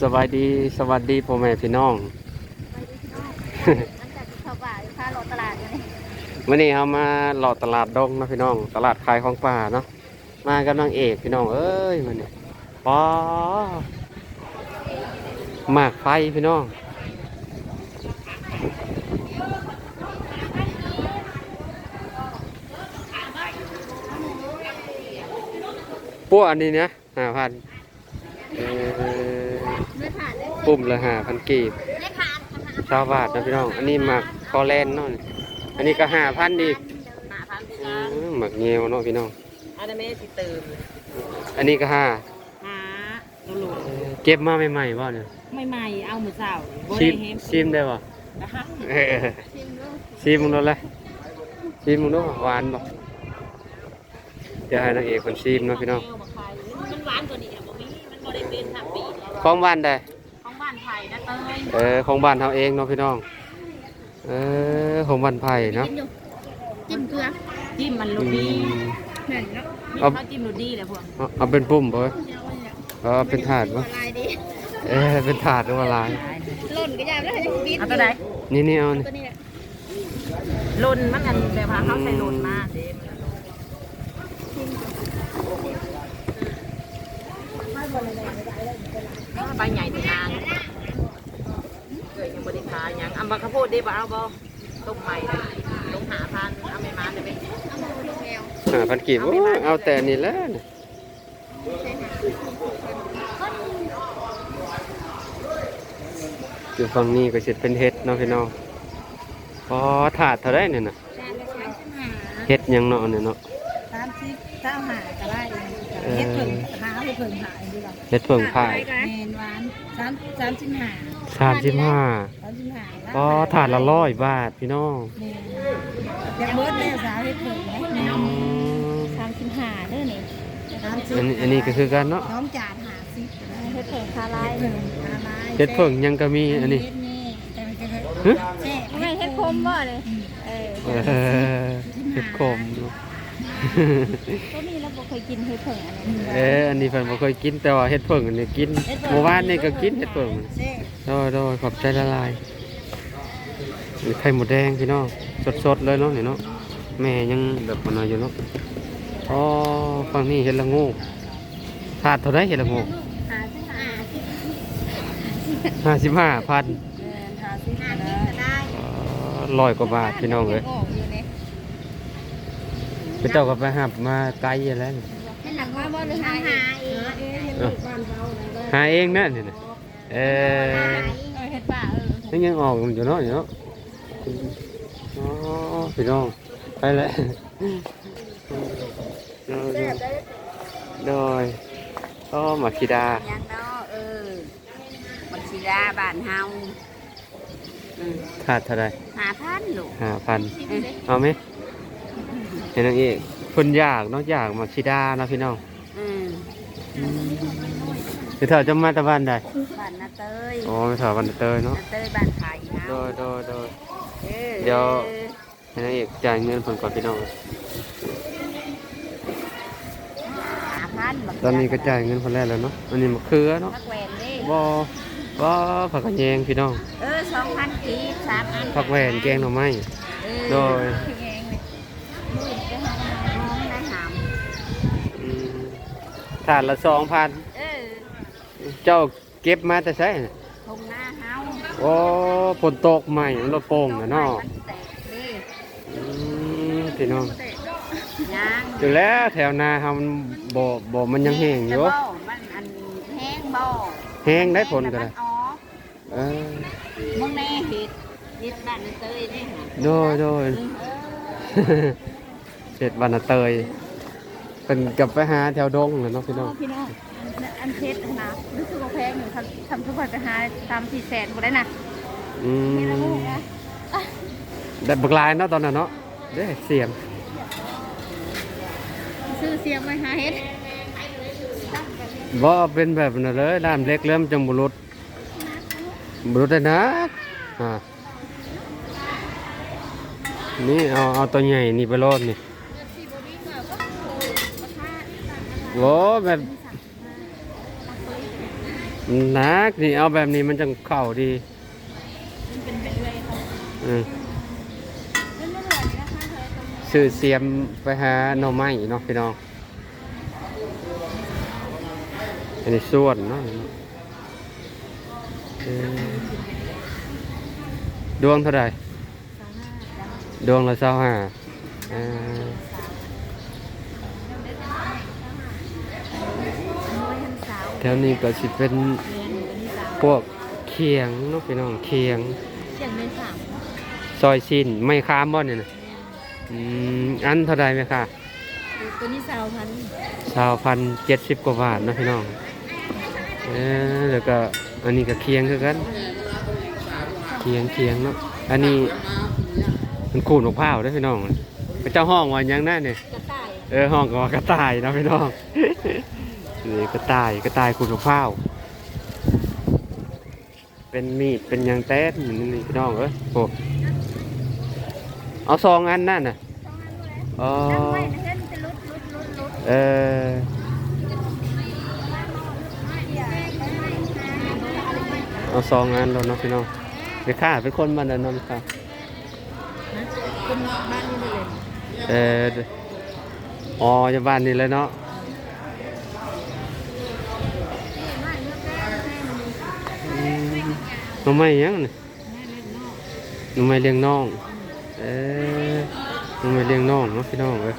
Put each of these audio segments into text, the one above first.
สวัสดีสวัสดีพ่อแม่พี่น้องไปดูพี่น้องหลังจากที่เขาบ่ายพาเราตลาดกันนี่วันนี้เรามาหลอดตลาดดงเนาะพี่น้อง ตลาดขายของป่าเนาะมากับนางเอกพี่น้องเอ้ยมันเนี่ยปอหมากไฟพี่น้องปั้วอันนี้เนี่ยห้าพันไม่ผ่านเลย ปุ่มละห้าพันกีบไม่ผ่านชาวบาทนะพี่น้อง อันนี้หมักคอแลนด์เนาะอันนี้ก็ห้าพันอีกหาพันอืจ้ามหมักเงียวเนาะพี่น้อง อันนั้นไม่ได้สิเติมอันนี้ก็ห้าหาดูหลุดเก็บมาใหม่ๆบ่เนี่ยไม่ใหม่เอามือเสาบ่ชิได้มเห็นชิมได้บ่นะคะเออชิมดูชิมมึงดูเลยชิมมึงดูหวานบ่เดี๋ยวให้นางเอกคนชิมเนาะพี่น้อง มันหวานกว่านี้อะบ่มีมันบ่ได้เป็นทับปีแล้วของบ้านใดของบ้านไผ่นะเตยเออของบ้านเฮาเองเนาะพี่น้อง เออของบ้านไผ่เนาะจิ้มอยู่จิ้มเกลือจิ้มมันอืลุดีมเหม็นเนาะมีเอาข้าวจิ้มลุดีเลยพวกเอาเอาเป็นปุ่มบ่เว้ยเดี๋ยวเนี่ยเอาเป็นถาดบ่ละลายดีเออเป็นถาดหรือว่าลายหล่นก็ยามแล้วจะบิดเอาตัวใดนี่นี่เอานี่ตัวนี้แหละลนมันอันแบบว่าเขาใส่ลนมาเด้มัน ใบใหญ่ตัวงานเกิดยังบริขายหยังอัมบะข้าวโพดได้บ่เอาบ่ต้มใหม่เลยลงหาพันเอาไม่มาได้ไหมเอามาดูแมวห้าพันกีบโอ้ยเอาแต่นี่แหละนี่อยู่ฝั่งนี้ก็สิเป็นเห็ดเนาะพี่น้องพอถาดเท่าไรเนี่ยนะจานละสามสิบห้าเห็ดหยังเนาะเนี่ยเนาะสามสิบเก้าหาก็ได้เออเฮ็ดเพิ่งหาไปเพิ่งหายดีกว่าเห็ดเพิ่งพายแมนหวานสามสามสิบห้าสามสิบห้าสามสิบห้าพอถาดละร้อยบาทพี่น้องแม่นอยากเบิดแล้วสาวเฮ็ดเพิ่งไหมแนอืวมสามสิบห้าเด้อนี่สามสิบอันนี้อันนี้ก็คือกันเนาะน้องจานหาสิบเฮ็ดแผงคาลายเพิ่งอะไรเห็ดเพิ่งยังก็มีอันนี้เฮ็ดนี่แต่มันจะเฮ็ดฮะแซ่บไม่เฮ็ดคมบ่เลยเออเออเห็ดขมอยู่ ก็มีแล้วบ่เคยกินเฮ็ดแผงอันนี้เอออันนี้เพิ่นบ่เคยกินแต่ว่าเห็ดเพิ่งอันนี้กินเมื่อวานนี่ก็กินเห็ดเพิ่งแซ่บโดยโดยขอบใจละลายมีไข่หมูแดงพี่น้องสดๆเลยเนาะนี่เนาะแม่ยังแบบมันน้อยอยู่เนาะอ๋อฝั่งนี้เห็ดละโงูถาดเท่าไรเห็ดละโงูหาสิบห้าสิบห้าสิบห้าพันแม่นหาสิบห้าก็สิบได้ก็ได้ร้อยกว่าบาทพี่น้องเลย ออกอยู่เนี่ยไปเจ้าก็ไปหับมาไกลอยู่แล้วนี่ให้หลังว่าบ่หรือหาหาเองเอ้าหาเองนั่นนี่นะเออเออเฮ็ดป่าเออนี่ยังออกอยู่เนาะอยู่เนาะอ๋อพี่น้องไปแล้วโดยโอ้หมาคิดายังเนาะเออบัญชีดาบ้านเฮาอืมขาดเท่าไรหาพันลูกห้าพันชิมเลยเอาไหม เห็นนางเอกคนอยากเนาะอยากหมาคิดาเนาะพี่น้องอืมคือเธอจะมาตะวันใดบ้านนาเตยโอ้ไม่ถอวันเตยเนาะนาเตยบ้านไผ่เฮาโดยโดยโดยเออเดี๋ยวให้นางเอกจ่ายเงินผลก่อนพี่น้องหาพันบัตอนนี้ก็จ่ายเงินคนแรกแล้วเนาะอันนี้มะเขือเนาะพักแหวนเด้บอบ่ผักกระแยงพี่น้องเออสองพันกีบสามอันผักแหวนแกงหน่อไม้เออโดย ถาดละสองพันเออเจ้าเก็บมาแต่ใช่ทงหน้าเฮาโอ้ฝนตกใหม่มันละโป่งนะเนาะมันแตกเด้อืมพี่น้องยังอยู่แล้วแถวนาเฮามันบ่บ่มันยังแห้งอยู่แต่บ่มันอันแห้งบ่แห้งได้ผลก็ได้อ๋อเออมึงแน่เห็ดเห็ดบ้านนาเตยนี่ค่ะโดยโดยเสร็จวันน่ะเตย เป็นกลับไปหาแถวดงเลยเนาะพี่น้องพี่น้องอันอันเพชรนะรู้สึกว่าแพงอยู่ทำทำทุกคนไปหาตามสี่แสนหมดได้นะอืนี่ละมลูกนะได้บักลายเนาะตอนนั้นเนาะเด้เสียมซื้อเสียงไว้หาเฮ็ดบ่เป็นแบบนั้นเลยด้ามเล็กเริ่มจังบุรุษบุรุษได้นะอ่านี่เอาเอาตัวใหญ่นี่ไปโลดนี่ โอ้แบบนักนี่เอาแบบนี้มันจังเข้าดีมันเป็นเป็นเลยเขาอืมเล่นไม่เหลือนี่นะคะเธอตรงนี้ซื้อเสียมไปหาหน่อไม้เนาะพี่น้องอันนี้ส่วนเนาะเออดวงเท่าไหร่สองห้าจ้ะดวงละเศร้าห้าเออ น้อยหันสาว แถวนี้ก็สิเป็นเรียนเป็นที่สาวพวกเคียงเนาะพี่น้องเคียงเสียงเป็นสามซอยชิ้นไม่ค้ามบ่เนี่ยนะอืมอันเท่าไรไหมคะตัวนี้สาวพันสาวพันเจ็ดสิบกว่าบาทเนาะพี่น้องเออแล้วก็อันนี้ก็เคียงคือกันเคียงเคียงเนาะอันนี้มันขูดมะพร้าวเด้วยพี่น้องพระเจ้าห้องว่าหยังนั่นเนี่ยกระต่ายเออห้องก็ว่ากระต่ายเนาะพี่น้อง นี่กระต่ายกระต่ายขูดมะพร้าว เป็นมีดเป็นหยางแต้นนี่พี่น้องเอ้ยโอ้เอาซองอันนั่นน่ะอ๋อนั่งไว้นะเพื่อนจะลุดลุดลุดลุดเออเอาซองอันแล้วเนาะพี่น้องไปค่าเป็นคนมันนะเน้องค่ะคนบ้านนี้เลยเอออ๋อจะบ้านนี้เลยเนาะอืม หน้องไม้ยังนี่หน้องไม้เลี้ยงน้องเออหน้องไม้เลี้ยงน้องเนาะพี่น้องเอ้ย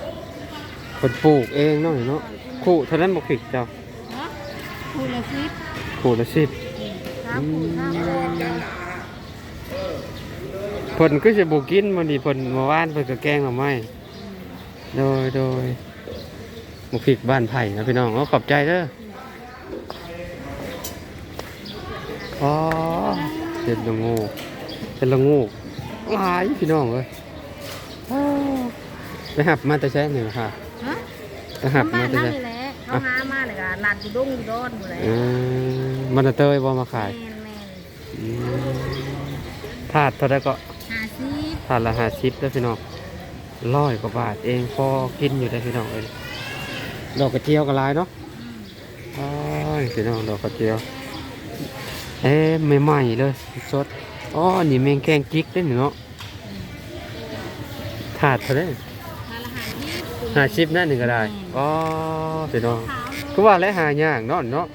คนปลูกเองเนาะเนาะคู่เท่านั้นบอกผิดเจ้าเนาะคูละสิบคู่ละสิบห้าคูห้าคูเพิ่นก็จะบุกินมันนี่เพิ่นเมาว่านเพิ่นก็แกล้งมาไม่โดยโดยบุกผิกบ้านไผ่นะพี่น้องเอาขอบใจเด้ออ๋อ เป็นละงูเป็นละงูหลายพี่น้องเอ้ยอ้าวไปหับมาแต่ใช้หนึ่งค่ะฮะไปหับบ้ามาแต่นั่นใช้นี่แหละเขาหามาเลยก็หลานอยู่ดงอยู่ดอนหมดเลยอืมมันน่ะเตยบ่มาขายแม่นแม่นอืมถาดเท่าไรก็ห้าสิบถาดละห้าสิบแล้วพี่น้องร้อยกว่าบาทเองพอกินอยู่ได้พี่น้องเอ้ยดอกกระเจียวก็หลายเนาะอ้ายพี่น้องดอกกระเจียว เอ๊ะใหม่ๆเลยสดอ๋อนี่แมงแกงจิกได้หนิเนาะถาดเท่าไหรทานละห้าสิบห้าสิบนั่นหนึ่งก็ได้อ๋อพี่น้องขาวเลยคือว่าแล้วหายากเนาะเนาะ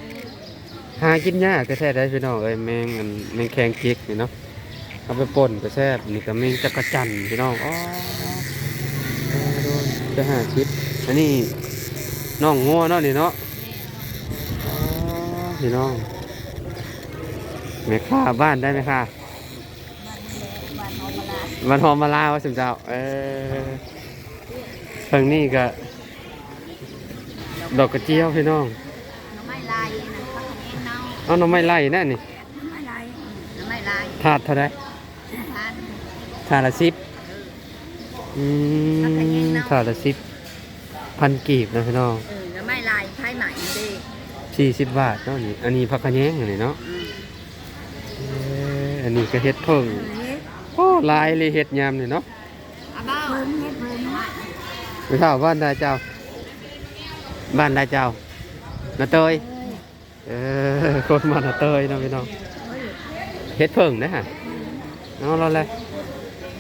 หากินยากก็แท้ได้พี่น้องเอ้ยแมงอันแมงแกงจิกนี่เนาะเอาไปป่นก็แซ่บนี่ก็แมงจักรจันทร์พี่น้องอ๋อเออโดนจะห้าสิบอันนี้น้องงัวเนาะนี่เนาะอ๋อพี่น้อง แม่ค้าบ้านได้ไหมคะบ้านหอมมาลาวันหอมมาลาวสิเจ้า เออทางนี้ก็ ดอกกระเจียวพี่น้องน้ำไม่ลายนะเขาทำเองเนาเอาหน่อไม้ไล่นั่นนี่น้ำไม่ลายน้ำไม่ลายถาดเท่าไรทานถาดละสิบอืมถาดละสิบพันกีบนะพี่น้องเออน้ำไม่ลายไพ่ใหม่ดิสี่สิบบาทเนาะนี่ อันนี้ผักกระแยงอันนี้เนาะเอ ออันนี้ก็เฮ็ดเพิ่งโอ้หลายเลยเฮ็ดยามนี่เนาะอาบ้าเพิ่มเฮ็ดเพิ่มไปเท่าบ้านได้เจ้า บ้านได้เจ้านาเตยเออคนมานาเตยเนาะพี่น้องเฮ็ดเพิ่งนะฮะเอาเราเลย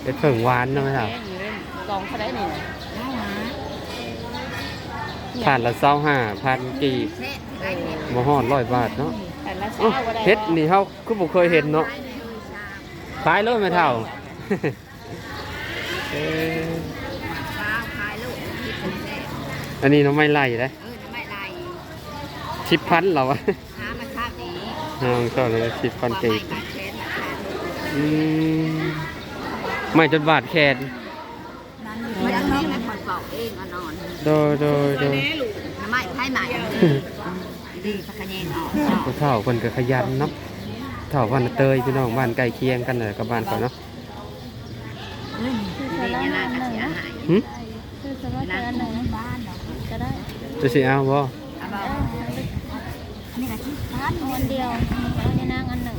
เฮ็ดเพิ่งหวานเนาะพี่น้องกองเขาได้หนึ่งผ่านละเศร้าห้าพันกีบมาหอดร้อยบาทเนาะแต่ละเอ้าเช้าก็ได้เฮ็ดนี่เฮาคือบ่เคยเห็นเนาะ ขายเลยไม่เท่าเออข้าวขายลูกคิดเป็นแท้อันนี้น้องไม่ไล่เลยเออน้ำไม่ลายชิบพันเหรอวะหามาชาตินี้น้องก็เลยชิบพันความกีไม่บกัดแขนขาดอืมไม่จนบาดแขนนั้นไม่ได้แม่คนเป่าเองอะนอนโดยโดยโดยน้ำไม่ไพ่ใหม่ดีพักแยงออกผู้เฒ่าคนก็ขยันเนาะ เฒ่าบ้านนาเตยพี่น้องบ้านใกล้เคียงกันเลยกับบ้านเขาเนาะดีเนี่ยนะกระเสียหายหึคือสวัสดิ์อันไหนบ้านเนาะก็ได้จะสิเอาบ่เอาเบานี่ก็ที่บ้านคนเดียวเอาเนี่ยนางอันหนึ่ง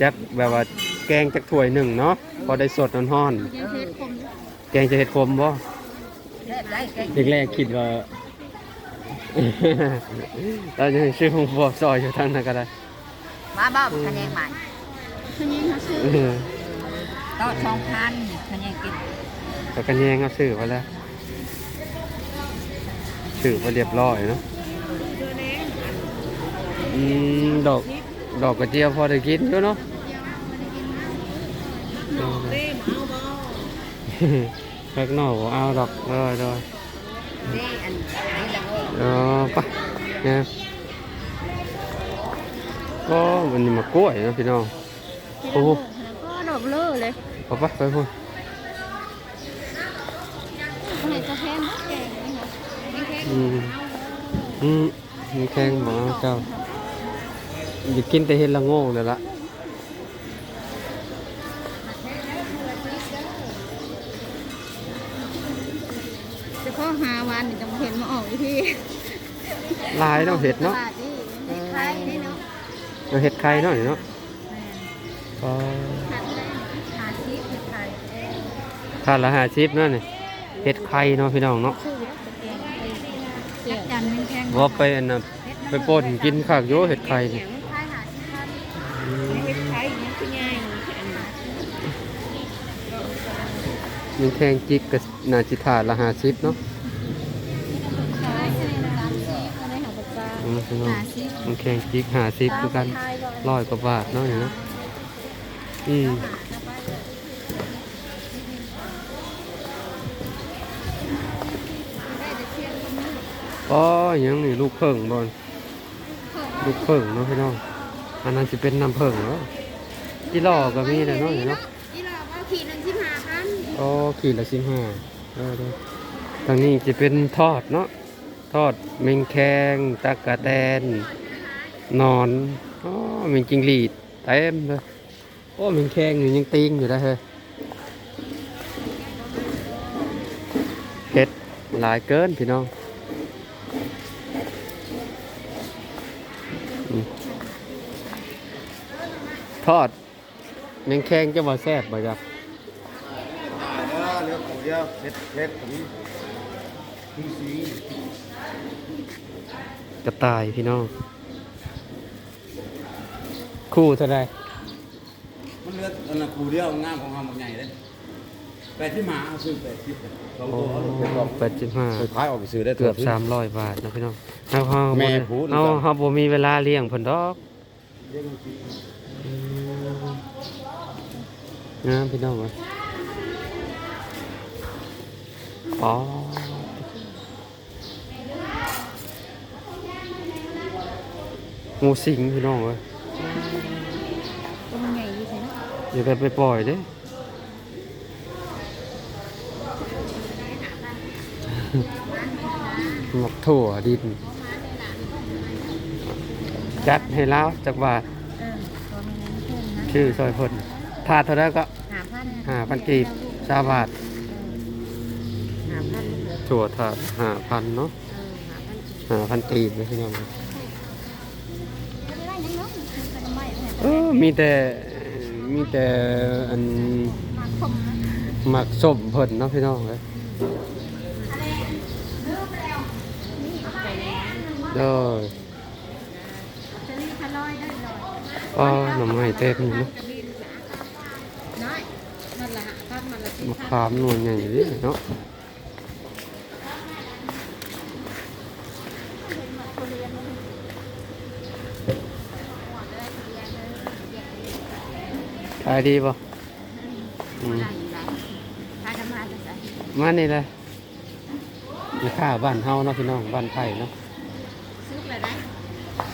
จักแบบว่าแกงจักถ้วยหนึ่งเนาะพอได้สดร้อนยังเฮ็ดคมๆแกงจะเห็ดคมบ่ได้ได้แรกๆคิดว่าเราจะให้ชื่อของบัวซอยอยู่ทางนั้นก็ได้ มาบ้าคะแนนใหม่คือยิงเขาซื้อเออก็สองพันคะแนนกินแต่กันแยงเอาซื้อไว้แล้วซื้อไปเรียบร้อยเนาะอืมดอกดอกกระเจียวพอได้กินอยู่เนาะเต้มเอาบ่แพ็กนอกบ่เอาดอกเลยเลยเต้อันนี้ละโว้เออไปเนี่ย ก็มันนี่มากล้วยเนาะพี่น้อง โอ้โหแล้วก็ดอกเลอเลยไปไปไปพูดไหนจะแพงมากแกงนี่ค่ะไม่แพงอืมอืมมีแข้งบอกเอาเจ้าอย่ากินแต่เห็ดละโง่เลยละจะข้อหาวันนี่จะมาเห็นมาออกอยู่ที่ลายเนาะเห็ดเนาะ ตลดนี่เห็ดไข่นี่เนาะ เราเห็ดไข่เนาะนี่เนาะก็หัดแรกหาชีพเห็ดไข่ทานละห้าชิปเนาะนี่เห็ดไข่เนาะพี่น้องเนาะซื้อแล้วจะแกงไปเสียจันไม่แพงว่าไปอันน่ะไปป่นกินข้าวโยเห็ดไข่นี่ไข่หาชีพพันอืมเห็ดไข่เนี่ยคือง่ายมันแข้งจิกกับนาจิทานละห้าชิปเนาะ ขายให้ร้านชีพอะไรของปลา อืม พี่น้องหาชีพมันแข้งจิกห้าชิปคือกันร้อยกว่าบาทเนาะนี่เนาะอืมอ๋อยังนี่ลูกเพิ่งบอลลูกเพิ่งเนาะพี่น้อง อันนั้นจะเป็นน้ำเพิ่งเนาะที่ล่อก็มีเลยเนาะนี่เนาะนี่เราว่าขีดหนึ่งสิบห้าพันอ๋อขีดละสิบห้าเออเด้อทางนี้จะเป็นทอดเนาะ ทอดเมงแคงตะกะแตนนอนอ๋อเมงจิงหรีดเต็มเลยโอ้เมงแคงนี่ยังติงอยู่ได้เฮ้ยเห็ดหลายเกินพี่น้องทอดเมงแคงจะบ่แซ่บบ่จ๊ะเนื้อเนื้อปูเดียวเผ็ดเผ็ดผม กระต่ายพี่น้อง คู่เท่าไรมันเลือดอันนั้นปูเดียวงามของเราหมดใหญ่เลยแปดที่หมาเอาซื้อแปดที่สองโอ้ตัวเอาลูกเป็นกล่องแปดสิบห้าไปขายออกไปซื้อได้เกือบสามร้อยบาทนะพี่น้องเอาเฮาแม่บ่พูดเอาเฮาบ่มีเวลาเลี้ยงเพิ่นดอกเลี้ยงกินนะพี่น้องเอ้ยอ๋อ หมูสิงพี่น้องเอ้ยตัวใหญ่ดีใช่ไหมอย่าได้ไปปล่อยเด้หมกถั่วดิน จัดให้แล้วจักบาทเออตัวมีนั้นเพิ่มนะชื่อซอยพนถาดเท่านั้นก็หาพันห้าพันกีบสาบาทหาพันถั่วถาดห้าพันเนาะเออหาพันห้าพันกีบเลยพี่น้องไม่ได้ยังเนาะคือกันไม่ เออ มีแต่มีแต่อันหมักสมเพิ่นเนาะพี่น้องเลยนี่ไปแล้วเด้อจะรีบพันร้อหน่อไม้เต็มเนาะน้อยมันะพันมันละสิมะขามหน่วยใหญ่ดิเนาะ ขายดีป่ะอืมพากันมาจะใส่มานี่เลยมีค่าบ้านเฮาเนาะพี่น้องบ้านไผ่เนาะซื้อไปได้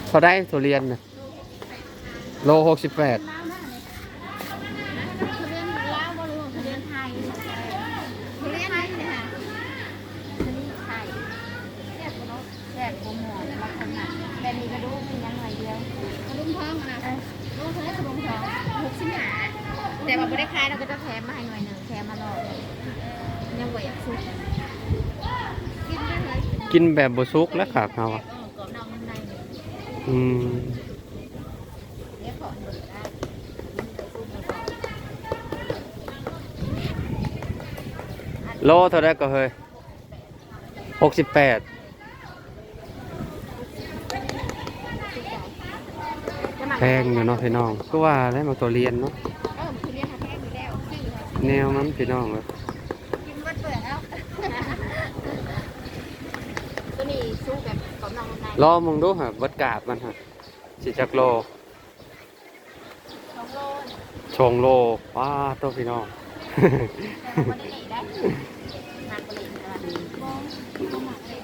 เท่าได้ทุเรียนน่ะโลหกสิบแปด ลาวได้เลยทุเรียนลาวบริวารทุเรียนไทยทุเรียนไทยเนี่ยค่ะทุเรียนไทยแซ่บกว่าเนาะแซ่บกว่าหมูบางคนน่ะแต่มีกระดูกมียังหน่อยเดียวกระดุมทองอะนะลูกเท่าไหร่กระดุมทองหกสิบห้าแต่ว่าไม่ได้ขายเราก็จะแถมมาให้หน่อยหนึ่งแถมมาหลอกยังไหวอยากซื้อกินได้เลย กินแบบบสุกและขาบเฮาอะเออกรอบนอกนุ่มในเนี่ยอืมเดี๋ยวขอเบิกได้โลเท่าได้ก็เฮ้ยหกสิบแปดจะหมักแถงอยู่เนาะพี่น้อง ก็ว่าได้มาตัวเรียนเนาะเออทุเรียนเขาแพงอยู่แล้วซื้อค่ะแนวมันพี่น้องเลย กินเบิดเปลือกแล้วตัวนี้สู้แบบกำลังใน รอมึงดูฮะเบิดกาบมันฮะสิจักโลสองโลชงโลว้าตัวพี่น้อง แต่ว่าไม่ได้หนีได้หนักกว่าเหล็กนะมองมองหนักเลย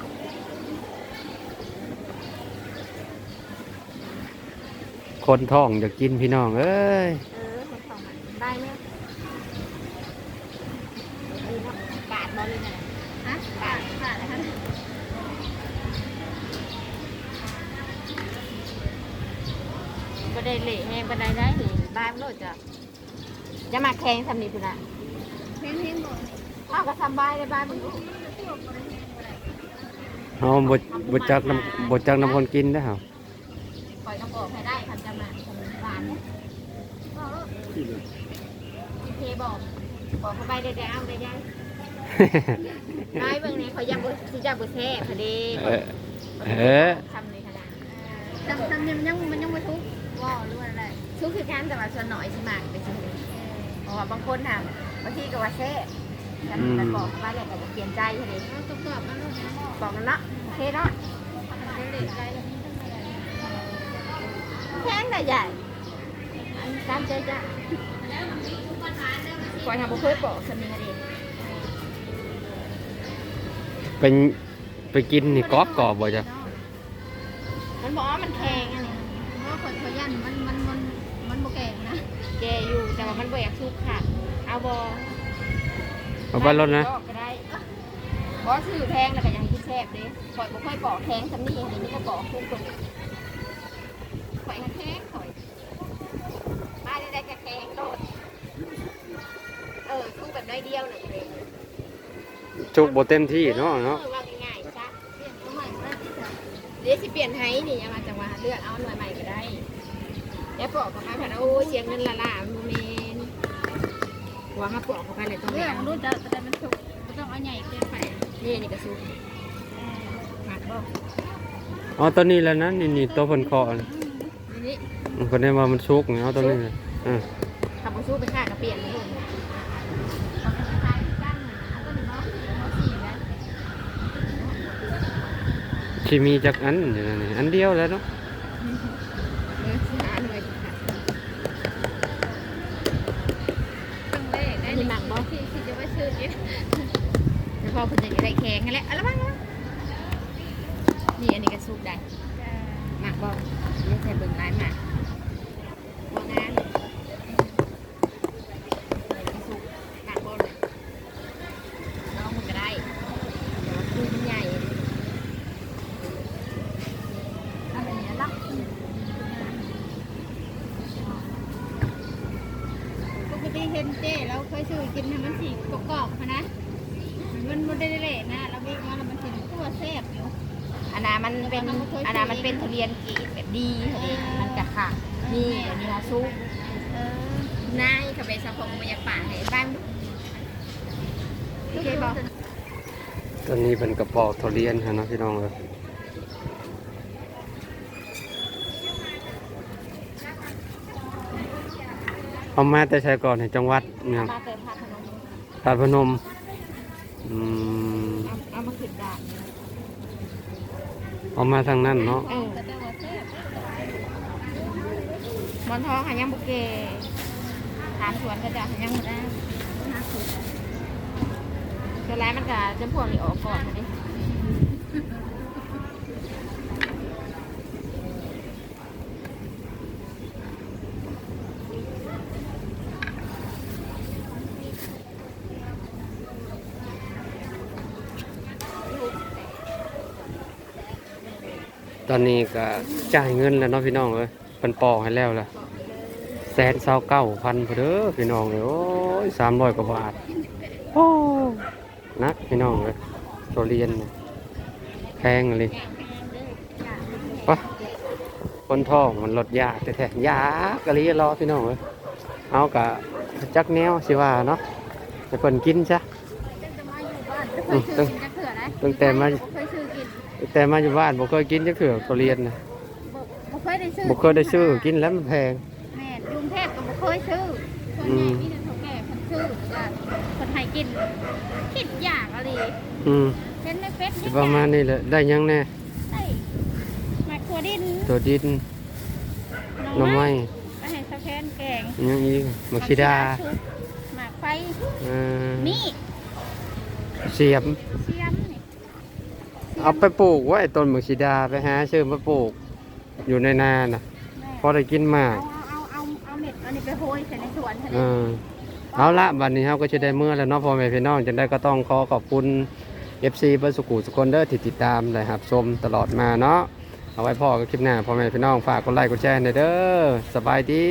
คนท้องอยากกินพี่น้องเอ้ยเออคนสองอะได้ไหมเออเนาะบาทบอลเลยนะฮะบาทบาทอะไรคะ ก็ได้เหละแห้งบันไดได้หนิบ้านโลดจะจะมาแข่งทำนี่คุณอะแข่งแข่งบ่อ้าวก็ทำบายได้บ้านมึงลูกเอาบดบดจักน้ำบดจักน้ำคนกินได้เหรอปล่อยน้ำออกให้ได้คันจะมาคนบ้านเนี่ยบอกลูกพี่เคบอกบอกเข้าไปได้ได้เอาได้ยังน้อยเบิ่งนี่เขายังบ่สิจักบ่แซ่บพอดีเออเออ ทำเลยขนาด ทำทำยังยังมันยังไม่ทุก ว่าหรือว่าอะไรทุกคือการแต่ว่าส่วนน่อยสิมากไปสิเพราะว่าบางคนทำบางทีก็ว่าแซ่บแต่มันบอกเข้าไปแล้วก็บ่เปลี่ยนใจพอดีต้องตอบมันลูกบอกกันเนาะโอเคเนาะแข้งแต่ใหญ่อันตามใจจ้ะปล่อยทำบุคคลบอกสมิงอะไรเป็นไปกินนี่กรอบกรอบบ่จ้ะมันบอกว่ามันแข็งอันนี้เพราะคนพยันมันมันมันมันโบแก่นะแก่อยู่แต่ว่ามันบ่อยากทุกค่ะ เอาบอเอาไปรถนะก็ได้บอซื้อแพงแล้วก็ยังกินแซ่บเด้ข่อยบ่ค่อยปอกแพงสำนี่อันนี้ก็ปอกทุกคนข่อยก็แพงข่อยมาได้ได้ก็แพงโดดเออทุกแบบน้อยเดียวหนึ่งเลยจุกบ่เต็มที่เนาะเนาะออว่าง่ายๆซะเปลี่ยนตัวใหม่ก็ได้ที่จะเดี๋ยวสิเปลี่ยนให้นี่อย่ามาจังหวะเลือกเอาหน่วยใหม่ก็ได้ แล้วปอกกับมาผ่านโอ้ยเสียเงินละล่ะโมเมนวางมาปอกเข้าไปเลยต้องเรื่แม่องรู้จักแต่มันสุกมันต้องเอาใหญ่เกินไปนี่นี่กระซุกหักบอกอ๋อตัวนี้แล้วนะนี่นี่ตัวเพิ่นเคาะนี่นี่มันเพิ่นได้ว่ามันสุกนี่เอาตัวนี้เลยอ่าทำกระซุกเป็นข้ากระเปลี่ยนเลยเอาตัวนี้มาเอาสี่แล้วสิมีจักอันอยู่นั่นนี่อันเดียวแล้วเนาะ เออสิหาหน่วยค่ะ ตั้งเลขได้ นี่หมักบ่ ที่ที่จะว่าชื่อกิน แล้วพอคุณจะได้แข็งกันแหละเอาละบ้างนะนี่อันนี้กระซุกได้หมักบอกนี่ใส่เบิ่งร้ายหมักบ่งานสุกหมักบ่เลยน้องมันก็ได้แต่ว่าคือมันใหญ่อะไรเนี่ยลักปกติเห็นเจ้เราเคยซื้อกินให้มันสีกรอบๆนะ มันมันได้เละนะเราวิ่งมาแล้วมันเป็นตัวแซ่บอยู่ อันนามันเป็นอันนามันเป็นทุเรียนกรีดแบบดีทุเรียนมันกะค่ะนี่อันนี้ค่ะซุกเออนายเขาไปสะพงมาจากป่าไหนบ้างโอเคบอกตัวนี้เป็นกระปอกทุเรียนฮะเนาะพี่น้องเอ้ยเอามาแต่ใช้ก่อนในจังหวัดเนี่ยมาเติมผักขนมตาดพนม อืมเอาเอามาขึ้นได้เอามาทางนั้นเนาะเออแต่แต่ว่าแซ่บมอนทองหายังบุเกถามสวนก็จะหายังหมดได้ตัวแรกมันก็จะพวงนี่ออกก่อนเลย ตอนนี้ก็จ่ายเงินแล้วเนาะพี่น้องเอ้ยเป็นปอกให้แล้วล่ะแสนเศร้าเก้าพันพอเด้อพี่น้องเอ้ยโอ้ยสามร้อยกว่าบาทโอ้นักพี่น้องเอ้ยตัวเรียนน่ะแพงเลยปะคนท้องมันลดยากแท้ๆยากกะลีรอพี่น้องเอ้ยเอากะจักแนวสิว่าเนาะให้เพิ่นกินซะตั้งแต่มาอยู่บ้านไม่เคยซื้อกินจะเถื่อนะตั้งแต่มาเคยซื้อกิน แต่มาอยู่บ้านบ่เคยกินจักเถื่อตัวเรียนนะบ่บ่เคยได้ซื้อบ่เคยได้ซื้อกินแล้วมันแพง แม่ยุงเทพก็บ่เคยซื้อส่วนใหญ่มีแต่เฒ่าแก่เพิ่นซื้อจ้ะเพิ่นให้กินคิดอยากอะไรอืมเห็นในเฟซสิประมาณนี้แหละได้ยังแน่ได้หมากถั่วดินตัวดินหน่อไม้ไปให้สะแพนแกงยังอีกมักชิดาหมากไฟเออนี่เสียมเสียมนี่ เอาไปปลูกไว้ต้นมักชิดาไปหาซื้อมาปลูก อยู่ในนาน่ะแม่พอได้กินมากเอาเอาเอาเอาเม็ดอันนี้ไปโรยใส่ในสวนเท่าเอนั้นอเอาละบัดนี้เราก็จะได้เมื่อแล้วเนาะพ่อแม่พี่น้องจังได้ก็ต้องขอขอบคุณ FC เบอร์สุกุสุคนเดอร์ที่ติดตามเลยครับ ชมตลอดมาเนาะเอาไว้พ่อกับคลิปหน้าพ่อแม่พี่น้องฝากกดไลค์กดแชร์หน่อยเด้อสบายดี